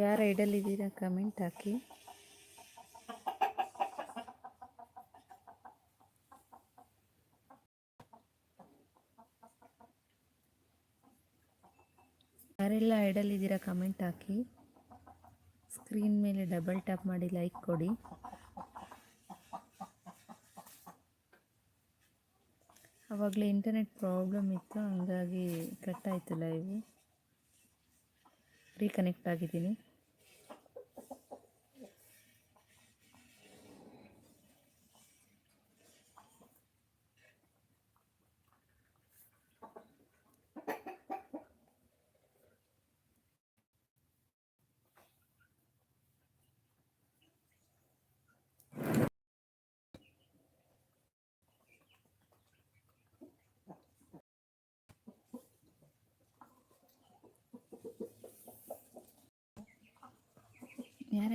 ಯಾರು ಐಡಲ್ಲಿದ್ದೀರಾ ಕಮೆಂಟ್ ಹಾಕಿ. ಯಾರೆಲ್ಲ ಐಡಲ್ಲಿದ್ದೀರಾ ಕಮೆಂಟ್ ಹಾಕಿ. ಸ್ಕ್ರೀನ್ ಮೇಲೆ ಡಬಲ್ ಟ್ಯಾಪ್ ಮಾಡಿ ಲೈಕ್ ಕೊಡಿ. ಆವಾಗಲೇ ಇಂಟರ್ನೆಟ್ ಪ್ರಾಬ್ಲಮ್ ಇತ್ತು, ಹಂಗಾಗಿ ಕಟ್ಟಾಯಿತು ಲೈವು. ರೀಕನೆಕ್ಟ್ ಆಗಿದ್ದೀನಿ.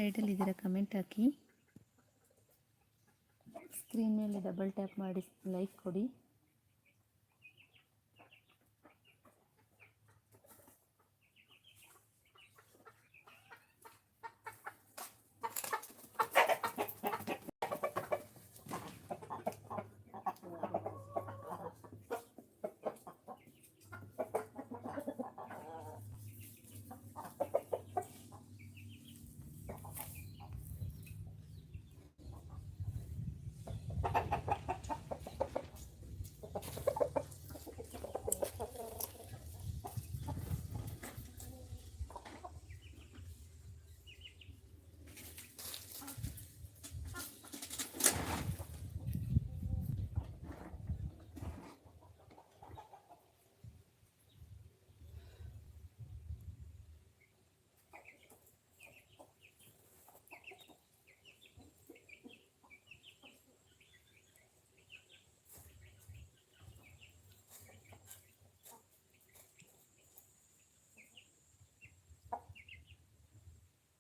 ಐಡಲ್ ಇದ್ದೀರಾ ಕಮೆಂಟ್ ಹಾಕಿ. ಸ್ಕ್ರೀನ್ ಮೇಲೆ ಡಬಲ್ ಟ್ಯಾಪ್ ಮಾಡಿ ಲೈಕ್ ಕೊಡಿ.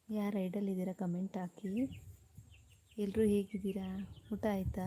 ಯಾರು ರೈಡಲ್ಲಿದ್ದೀರಾ ಕಮೆಂಟ್ ಹಾಕಿ. ಎಲ್ಲರೂ ಹೇಗಿದ್ದೀರಾ? ಊಟ ಆಯಿತಾ?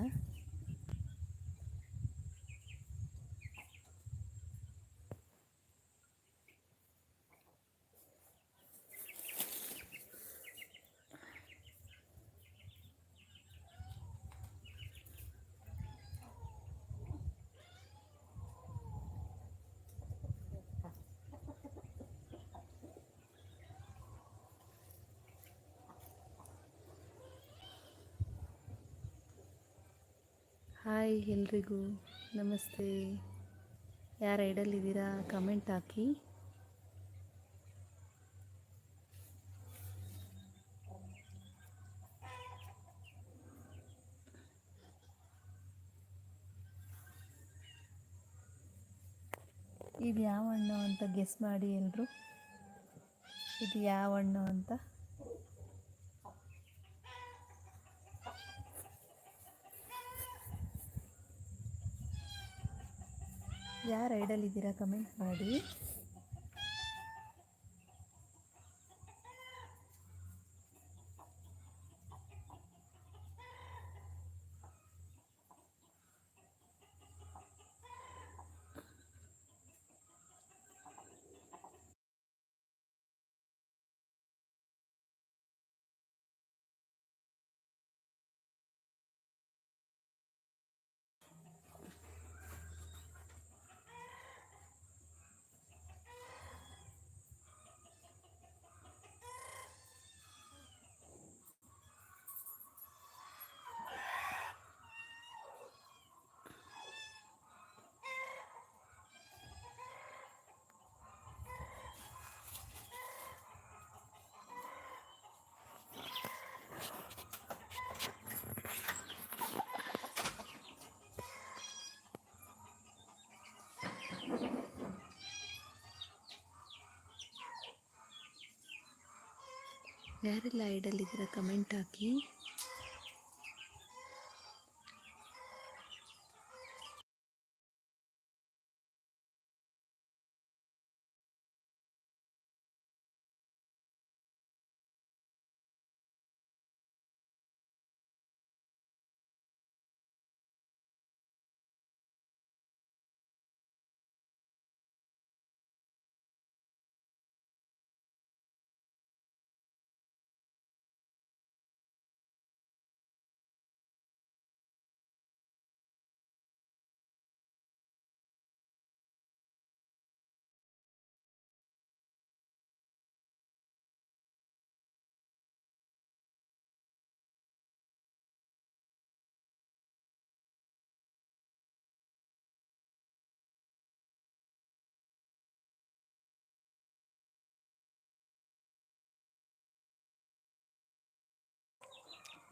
ಹಾಯ್ ಎಲ್ರಿಗೂ. ನಮಸ್ತೆ. ಯಾರು ಐಡಲ್ಲಿದ್ದೀರಾ ಕಮೆಂಟ್ ಹಾಕಿ. ಇದು ಯಾವ ಹಣ್ಣು ಅಂತ ಗೆಸ್ ಮಾಡಿ ಎಲ್ಲರೂ ಇದು ಯಾವ ಹಣ್ಣು ಅಂತ? ಯಾರು ಐಡಲ್ ಕಮೆಂಟ್ ಮಾಡಿ. ಯಾರೆಲ್ಲ ಐಡಲ್ ಇದ್ದೀರಾ ಕಮೆಂಟ್ ಹಾಕಿ.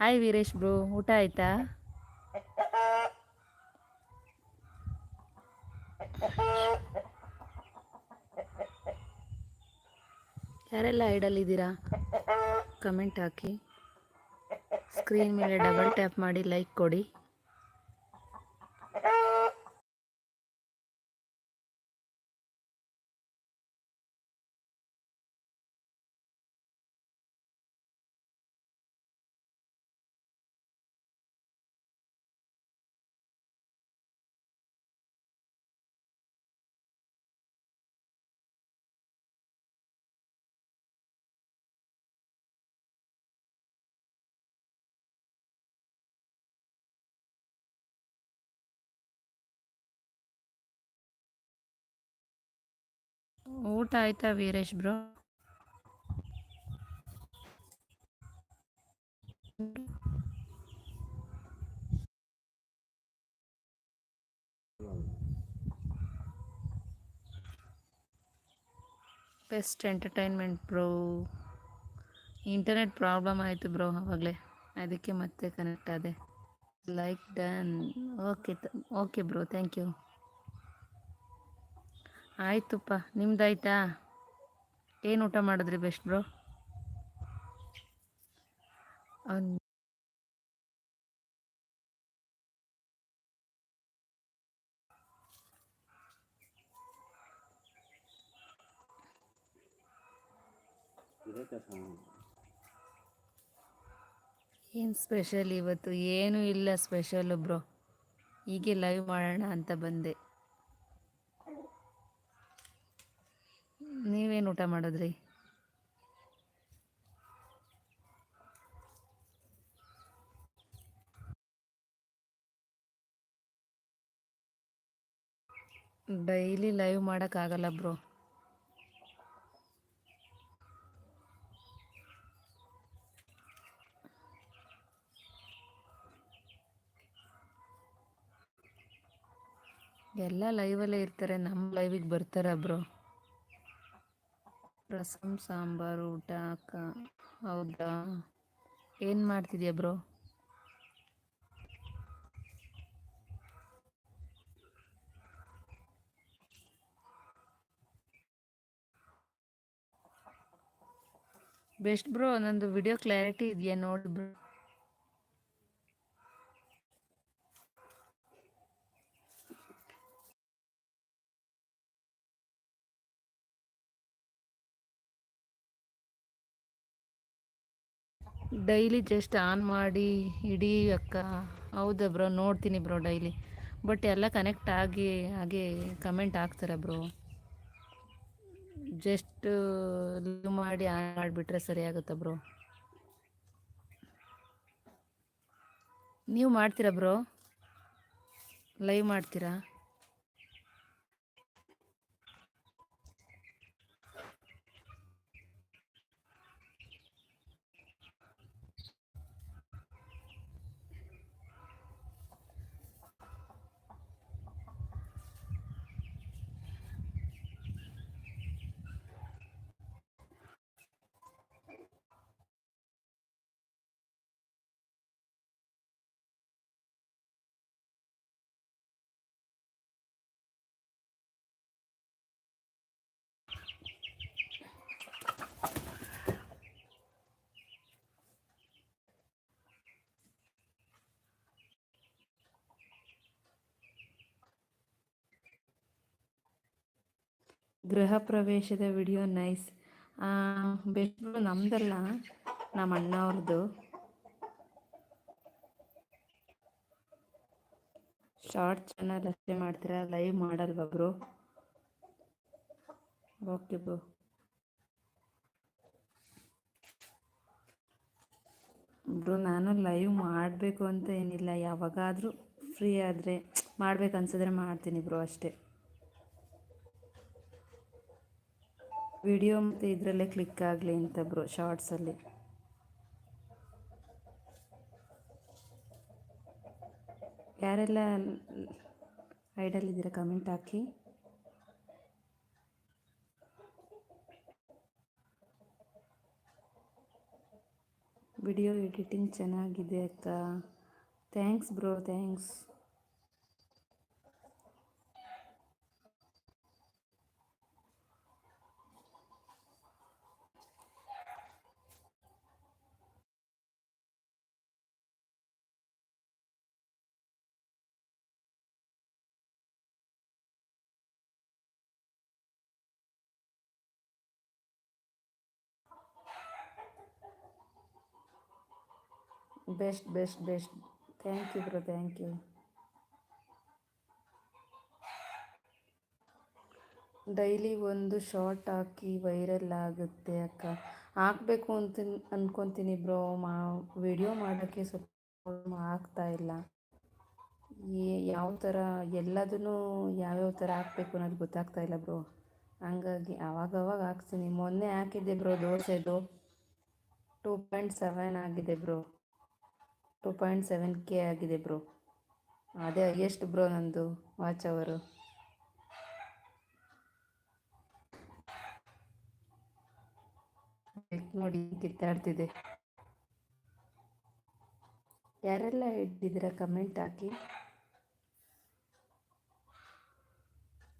ಹಾಯ್ ವೀರೇಶ್ ಬ್ರೋ, ಊಟ ಆಯ್ತಾ? ಯಾರೆಲ್ಲ ಐಡಲ್ ಇದ್ದೀರಾ? ಕಮೆಂಟ್ ಹಾಕಿ. ಸ್ಕ್ರೀನ್ ಮೇಲೆ ಡಬಲ್ ಟ್ಯಾಪ್ ಮಾಡಿ ಲೈಕ್ ಕೊಡಿ. ಊಟ ಆಯ್ತಾ Veeresh bro? Best entertainment bro. Internet problem ಆಯಿತು ಬ್ರೋ ಅವಾಗಲೇ. ಅದಕ್ಕೆ ಮತ್ತೆ ಕನೆಕ್ಟ್ ಆದೆ. Like done. Okay okay bro, thank you. ಆಯ್ತುಪ್ಪ, ನಿಮ್ದಾಯ್ತಾ? ಏನು ಊಟ ಮಾಡಿದ್ರಿ ಬೆಸ್ಟ್ ಬ್ರೋ ಅವ್ನು ಏನು ಸ್ಪೆಷಲ್ ಇವತ್ತು? ಏನೂ ಇಲ್ಲ ಸ್ಪೆಷಲ್ ಬ್ರೋ ಹೀಗೆ ಲೈವ್ ಮಾಡೋಣ ಅಂತ ಬಂದೆ. ನೀವೇನು ಊಟ ಮಾಡಿದ್ರಿ? ಡೈಲಿ ಲೈವ್ ಮಾಡೋಕ್ಕಾಗಲ್ಲ ಬ್ರೋ. ಎಲ್ಲ ಲೈವಲ್ಲೇ ಇರ್ತಾರೆ ನಮ್ಮ ಲೈವಿಗೆ ಬರ್ತಾರೆ ಬ್ರೋ. ರಸಂ, ಸಾಂಬಾರು, ಊಟ, ಅಕ್ಕ. ಹೌದಾ? ಏನು ಮಾಡ್ತಿದ್ಯಾ ಬ್ರೋ? ಬೆಸ್ಟ್ ಬ್ರೋ, ನಂದು ವಿಡಿಯೋ ಕ್ಲಾರಿಟಿ ಇದೆಯಾ ನೋಡಿ ಬ್ರೋ. ಡೈಲಿ ಜಸ್ಟ್ ಆನ್ ಮಾಡಿ ಇಡೀ ಅಕ್ಕ, ಹೌದಾ ಬ್ರೋ, ನೋಡ್ತೀನಿ ಬ್ರೋ ಡೈಲಿ. ಬಟ್ ಎಲ್ಲ ಕನೆಕ್ಟ್ ಆಗಿ, ಹಾಗೆ ಕಮೆಂಟ್ ಹಾಕ್ತಾರೆ ಬ್ರೋ. ಜಸ್ಟ್ ಮಾಡಿ ಆನ್ ಮಾಡಿಬಿಟ್ರೆ ಸರಿ ಆಗುತ್ತಾ ಬ್ರೋ. ನೀವು ಮಾಡ್ತೀರಾ ಬ್ರೋ? ಲೈವ್ ಮಾಡ್ತೀರಾ? ಗೃಹ ಪ್ರವೇಶದ ವಿಡಿಯೋ, ನೈಸ್. ಬೆಸ್ಟ್ ನಮ್ದಲ್ಲ ನಮ್ಮ ಅಣ್ಣವ್ರದ್ದು ಶಾರ್ಟ್ ಚಾನಲ್ ಅಷ್ಟೇ ಮಾಡ್ತೀರಾ? ಲೈವ್ ಮಾಡಲ್ವಾ ಬ್ರೋ? Okay bro. ಬ್ರೋ, ನಾನು ಲೈವ್ ಮಾಡಬೇಕು ಅಂತ ಏನಿಲ್ಲ. ಯಾವಾಗಾದರೂ ಫ್ರೀ ಆದರೆ ಮಾಡ್ಬೇಕು ಅನ್ಸಿದ್ರೆ ಮಾಡ್ತೀನಿ ಬ್ರೋ ಅಷ್ಟೇ. ವಿಡಿಯೋ ಮತ್ತು ಇದರಲ್ಲೇ ಕ್ಲಿಕ್ ಆಗಲಿ ಅಂತ ಬ್ರೋ ಶಾರ್ಟ್ಸಲ್ಲಿ ಯಾರೆಲ್ಲ ಐಡಲ್ ಇದ್ದೀರಾ ಕಮೆಂಟ್ ಹಾಕಿ. ವಿಡಿಯೋ ಎಡಿಟಿಂಗ್ ಚೆನ್ನಾಗಿದೆ ಅಕ್ಕ. Thanks bro thanks best best best. Thank you bro thank you daily ಒಂದು ಶಾರ್ಟ್ ಹಾಕಿ ವೈರಲ್ ಆಗುತ್ತೆ ಅಕ್ಕ. ಹಾಕಬೇಕು ಅಂತ ಅಂದ್ಕೊತೀನಿ ಬ್ರೋ ಮಾ ವಿಡಿಯೋ ಮಾಡೋಕ್ಕೆ ಸ್ವಲ್ಪ ಆಗ್ತಾ ಇಲ್ಲ. ಯಾವ ಥರ ಎಲ್ಲದನ್ನು ಯಾವ್ಯಾವ ಥರ ಹಾಕ್ಬೇಕು ಅನ್ನೋದು ಗೊತ್ತಾಗ್ತಾ ಇಲ್ಲ ಬ್ರೋ ಹಂಗಾಗಿ ಅವಾಗವಾಗ ಹಾಕ್ತೀನಿ ಮೊನ್ನೆ ಹಾಕಿದ್ದೆ ಬ್ರೋ ದೋಸೆದು. ಟೂ ಪಾಯಿಂಟ್ ಸೆವೆನ್ ಆಗಿದೆ bro two point seven K ಆಗಿದೆ ಬ್ರೋ. ಅದೇ ಎಷ್ಟು ಬ್ರೋ ನಂದು ವಾಚ್ ಅವರು. ನೋಡಿ, ಕಿತ್ತಾಡ್ತಿದೆ. ಯಾರೆಲ್ಲ ಇಟ್ಟಿದ್ದೀರಾ ಕಮೆಂಟ್ ಹಾಕಿ?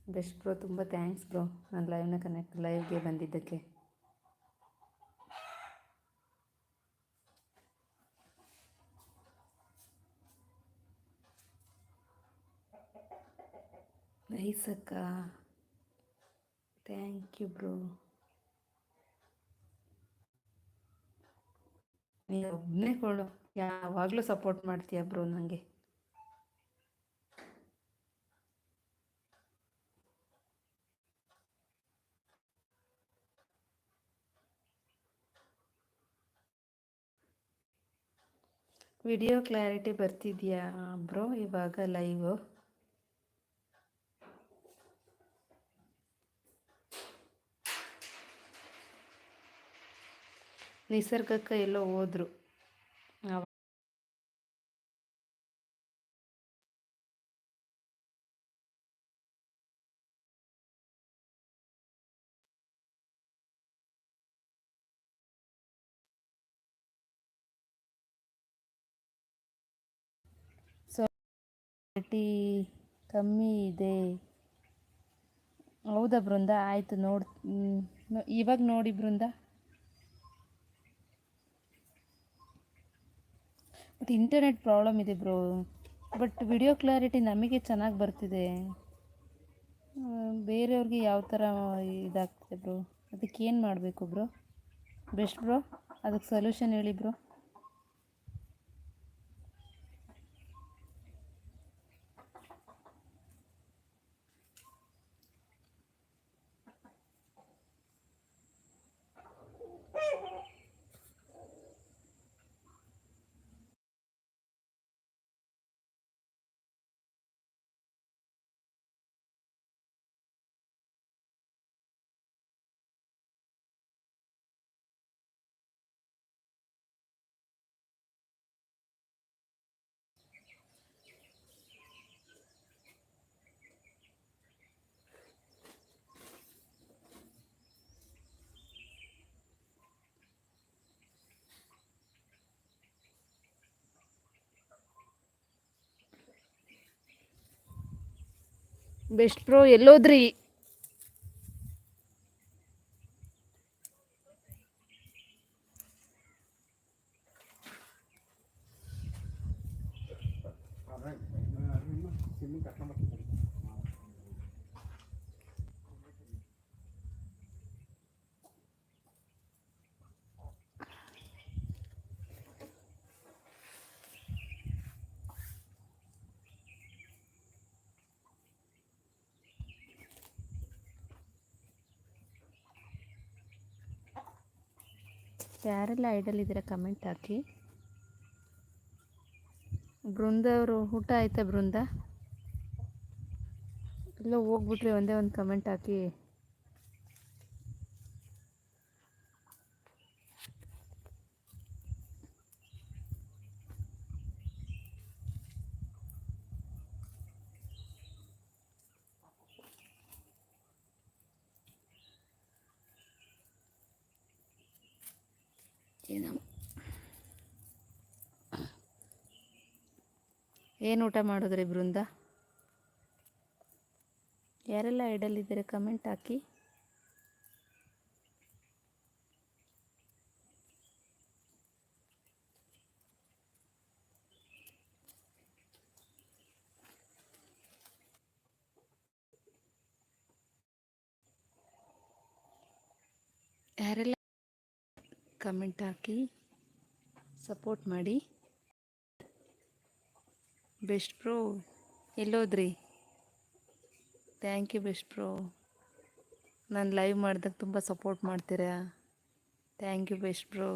ಬೆಸ್ಟ್ ಬ್ರೋ, ತುಂಬ ಥ್ಯಾಂಕ್ಸ್ ಬ್ರೋ. ನಾನು ಲೈವ್ನ ಕನೆಕ್ಟ್ ಲೈವ್ಗೆ ಬಂದಿದ್ದಕ್ಕೆ. ಅಕ್ಕ ಥ್ಯಾಂಕ್ ಯು ಬ್ರೋ ನೀನು ಒಬ್ಬನೇ ಕೊಡು. ಯಾವಾಗಲೂ ಸಪೋರ್ಟ್ ಮಾಡ್ತೀಯ ಬ್ರೋ ನನಗೆ ವಿಡಿಯೋ ಕ್ಲಾರಿಟಿ ಬರ್ತಿದ್ಯಾ ಬ್ರೋ ಇವಾಗ ಲೈವ್ ನಿಸರ್ಗಕ್ಕೆ ಎಲ್ಲೋ ಹೋದ್ರು. ಕಮ್ಮಿ ಇದೆ. ಹೌದಾ ಬೃಂದ? ಆಯಿತು ನೋಡಿ ಇವಾಗ ನೋಡಿ ಬೃಂದ. ಮತ್ತು ಇಂಟರ್ನೆಟ್ ಪ್ರಾಬ್ಲಮ್ ಇದೆ ಬ್ರೋ ಬಟ್ ವಿಡಿಯೋ ಕ್ಲಾರಿಟಿ ನಮಗೆ ಚೆನ್ನಾಗಿ ಬರ್ತಿದೆ. ಬೇರೆಯವ್ರಿಗೆ ಯಾವ ಥರ ಇದಾಗ್ತಿದೆ ಬ್ರೋ ಅದಕ್ಕೆ ಏನು ಮಾಡಬೇಕು ಬ್ರೋ ಬೆಸ್ಟ್ ಬ್ರೋ ಅದಕ್ಕೆ ಸೊಲ್ಯೂಷನ್ ಹೇಳಿ ಬ್ರೋ ಬೆಸ್ಟ್ ಪ್ರೋ ಎಲ್ಲೋದ್ರಿ. ಯಾರೆಲ್ಲ ಐಡಲ್ ಇದ್ದೀರ ಕಮೆಂಟ್ ಹಾಕಿ. ಬೃಂದ ಅವರು, ಊಟ ಆಯಿತಾ ಬೃಂದ? ಎಲ್ಲ ಹೋಗ್ಬಿಟ್ರಿ, ಒಂದೇ ಒಂದು ಕಮೆಂಟ್ ಹಾಕಿ ಏನೋ ಏನು ಊಟ ಮಾಡಿದ್ರಿ ಬೃಂದ? ಯಾರೆಲ್ಲ ಐಡಲ್ ಇದ್ದಾರೆ? ಕಮೆಂಟ್ ಹಾಕಿ. ಯಾರೆಲ್ಲ ಕಮೆಂಟ್ ಹಾಕಿ ಸಪೋರ್ಟ್ ಮಾಡಿ. ಬೆಸ್ಟ್ ಪ್ರೋ ಎಲ್ಲೋದ್ರಿ? ಥ್ಯಾಂಕ್ ಯು ಬೆಸ್ಟ್ ಪ್ರೋ ನಾನು ಲೈವ್ ಮಾಡಿದಾಗ ತುಂಬ ಸಪೋರ್ಟ್ ಮಾಡ್ತೀರಾ? ಥ್ಯಾಂಕ್ ಯು ಬೆಸ್ಟ್ ಪ್ರೋ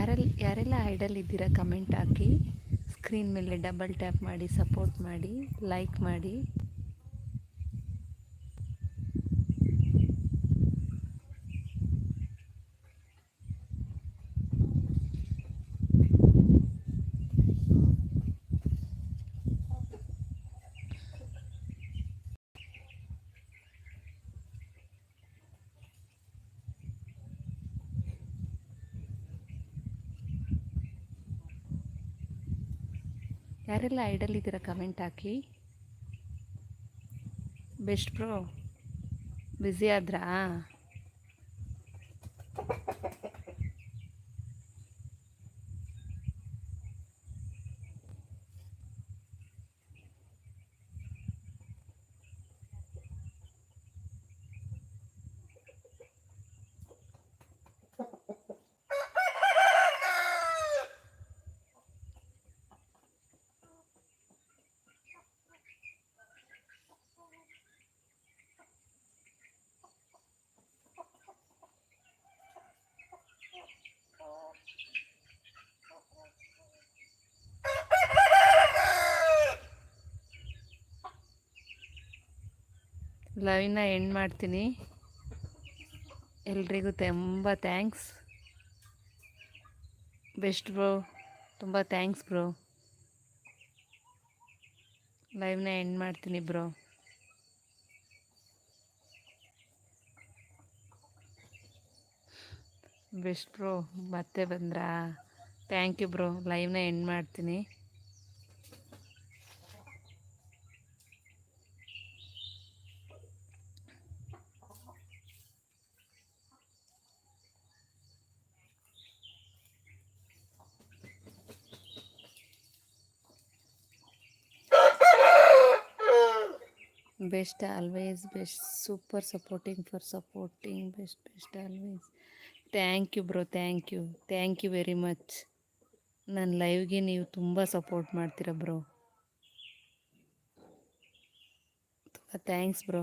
ಯಾರೆಲ್ಲ ಯಾರೆಲ್ಲ ಐಡಲ್ ಇದ್ದೀರಾ ಕಮೆಂಟ್ ಹಾಕಿ. ಸ್ಕ್ರೀನ್ ಮೇಲೆ ಡಬಲ್ ಟ್ಯಾಪ್ ಮಾಡಿ ಸಪೋರ್ಟ್ ಮಾಡಿ ಲೈಕ್ ಮಾಡಿ. ಯಾರೆಲ್ಲ ಐಡಲ್ ಇದ್ದೀರ ಕಮೆಂಟ್ ಹಾಕಿ? ಬೆಸ್ಟ್ ಪ್ರೋ ಬ್ಯುಸಿ ಆದ್ರಾ? ಲೈವ್ನ ಎಂಡ್ ಮಾಡ್ತೀನಿ. ಎಲ್ರಿಗೂ ತುಂಬ ಥ್ಯಾಂಕ್ಸ್ ಬೆಸ್ಟ್ ಬ್ರೋ ತುಂಬ ಥ್ಯಾಂಕ್ಸ್ ಬ್ರೋ ಲೈವ್ನ ಎಂಡ್ ಮಾಡ್ತೀನಿ ಬ್ರೋ ಬೆಸ್ಟ್ ಬ್ರೋ ಮತ್ತೆ ಬಂದ್ರಾ? ಥ್ಯಾಂಕ್ ಯು ಬ್ರೋ ಲೈವ್ನ ಎಂಡ್ ಮಾಡ್ತೀನಿ. Best always best super supporting for supporting best best always thank you bro thank you thank you very much ನನ್ನ ಲೈವ್ಗೆ ನೀವು ತುಂಬ ಸಪೋರ್ಟ್ ಮಾಡ್ತೀರಾ ಬ್ರೋ ತುಂಬ ಥ್ಯಾಂಕ್ಸ್ ಬ್ರೋ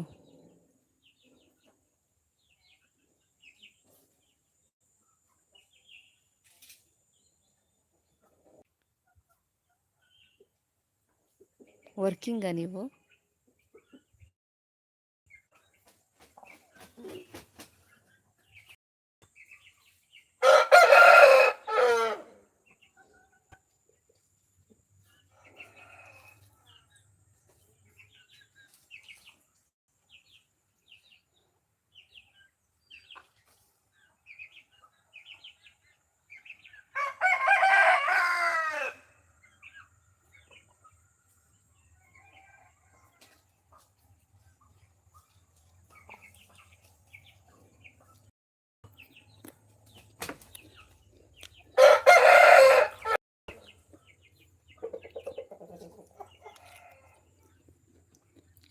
ವರ್ಕಿಂಗಾ ನೀವು?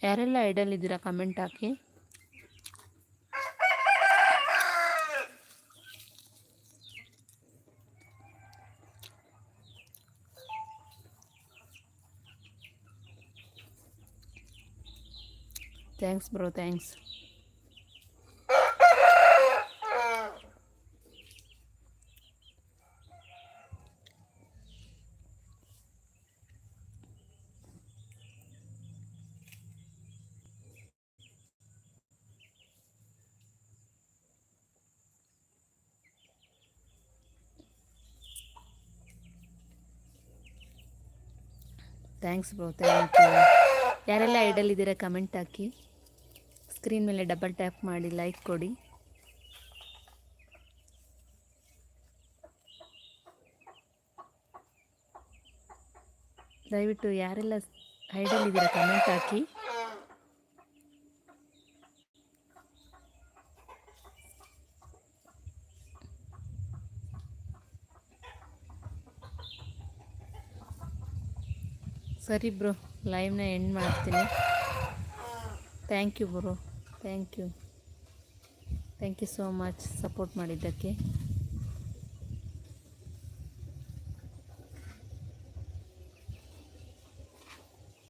ಯಾರೆಲ್ಲ ಐಡಲ್ ಇದ್ದೀರಾ comment hockey. Thanks bro thanks thanks bro thank you ಯಾರೆಲ್ಲ idle ಇದ್ದೀರಾ ಕಮೆಂಟ್ ಹಾಕಿ. ಸ್ಕ್ರೀನ್ ಮೇಲೆ ಡಬಲ್ ಟ್ಯಾಪ್ ಮಾಡಿ ಲೈಕ್ ಕೊಡಿ. ದಯವಿಟ್ಟು ಯಾರೆಲ್ಲ ಐಡಲ್ ಇದ್ದೀರಾ ಕಮೆಂಟ್ ಹಾಕಿ. ಸರಿ ಬ್ರೋ ಲೈವ್ನ ಎಂಡ್ ಮಾಡ್ತೀನಿ. Thank you bro. Thank you thank you so much support ಮಾಡಿದ್ದಕ್ಕೆ.